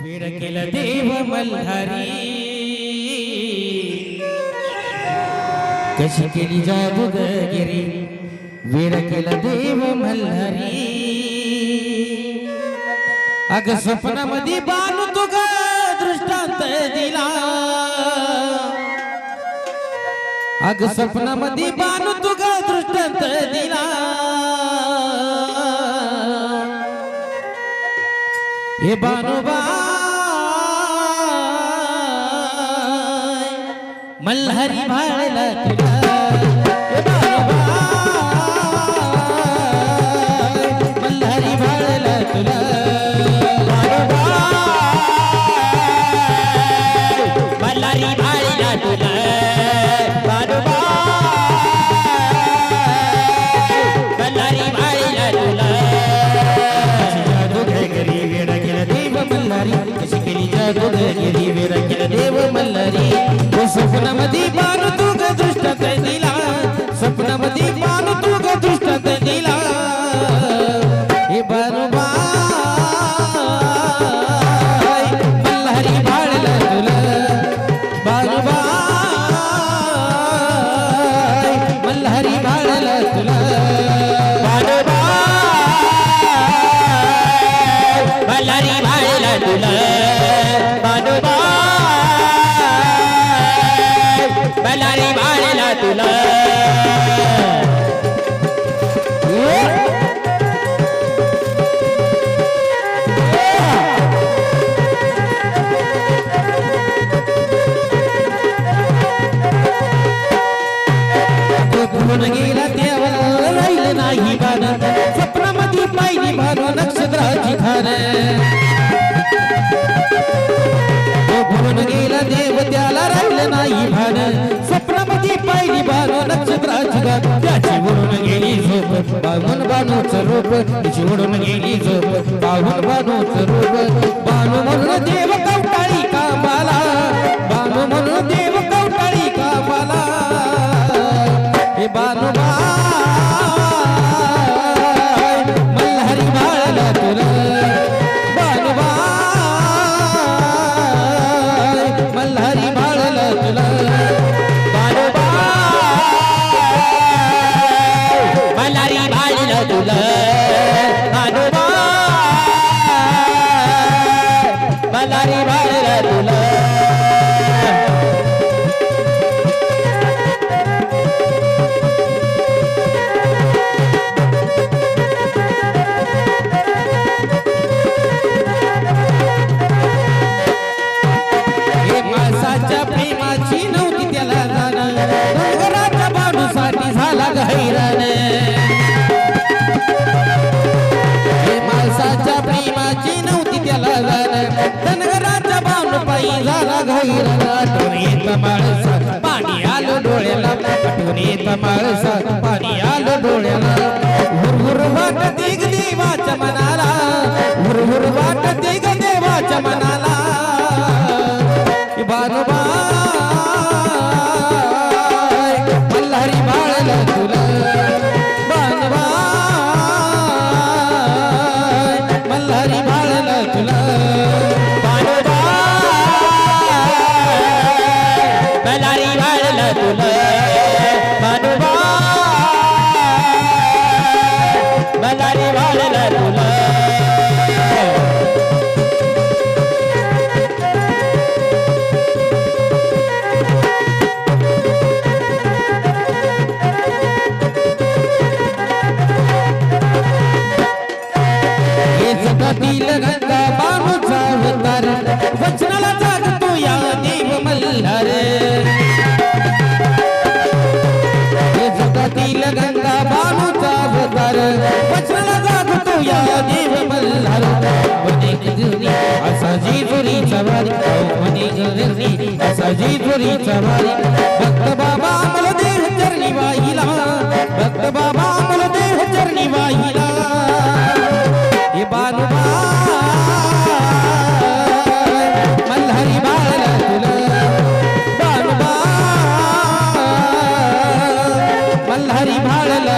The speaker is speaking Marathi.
वीर केलं देव मल्हारी। कशी केली जादूगिरी वीर केलं देव मल्हारी अग स्वप्नामध्ये बाणू तू ग दृष्टांत दिला। अग स्वप्नामध्ये बाणू तू ग दृष्टांत दिला। हे बानुबाई मल्हारी भाळला तुला भाळीला पाहून बानूच रूप त्याची उडून गेली झोप. पाहून बानूच रूप बानू म्हणून देव कवटाळी कामाला. बानू म्हणून देव कवटाळी कामाला. हे बानुबाई गैरान येत माणसा पाणी आलं डोळ्याला आठवण येत माणसा पाणी आलं डोळ्याला. हुरहुर वाट दिग देवाच्या मनाला हुरहुर वाट हे जगातील गंगा बाणूचा अवतार. वचनाला जागतो या देव मल्हार. हे जगातील गंगा बाणूचा अवतार. वचनाला जागतो या देव मल्हार. वने गजनी असा जेजुरीचा जुरी अहो वने गजनी असा जेजुरीचा वारी भक्त बाबा मला देह चरणी वाहिला. भक्त बाबा मला देह चरणी वाहिला.